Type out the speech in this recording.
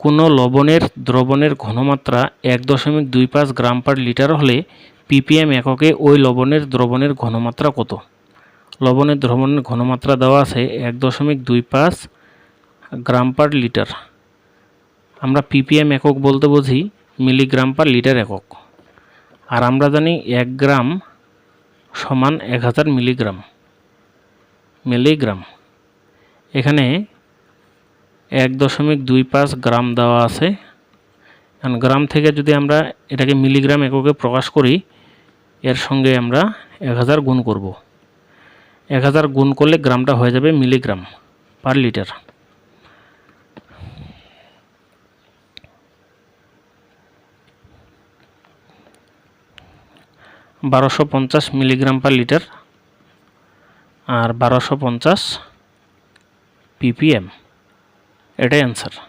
কোনো লবণের দ্রবণের ঘনমাত্রা এক দশমিক দুই পাঁচ গ্রাম পার লিটার হলে পিপিএম এককে ওই লবণের দ্রবণের ঘনমাত্রা কত? লবণের দ্রবণের ঘনমাত্রা দেওয়া আছে এক দশমিক দুই পাঁচ গ্রাম পার লিটার। আমরা পিপিএম একক বলতে বুঝি, মিলিগ্রাম পার লিটার একক। আর আমরা জানি এক গ্রাম সমান এক হাজার মিলিগ্রাম। মিলিগ্রাম। এখানে এক দশমিক দুই পাঁচ গ্রাম দেওয়া আছে। গ্রাম থেকে যদি আমরা এটাকে মিলিগ্রাম এককে প্রকাশ করি, এর সঙ্গে আমরা এক হাজার গুণ করব। এক হাজার গুণ করলে গ্রামটা হয়ে যাবে মিলিগ্রাম পার লিটার। বারোশো পঞ্চাশ মিলিগ্রাম পার লিটার আর বারোশো পঞ্চাশ পিপিএম। এটাই অ্যান্সার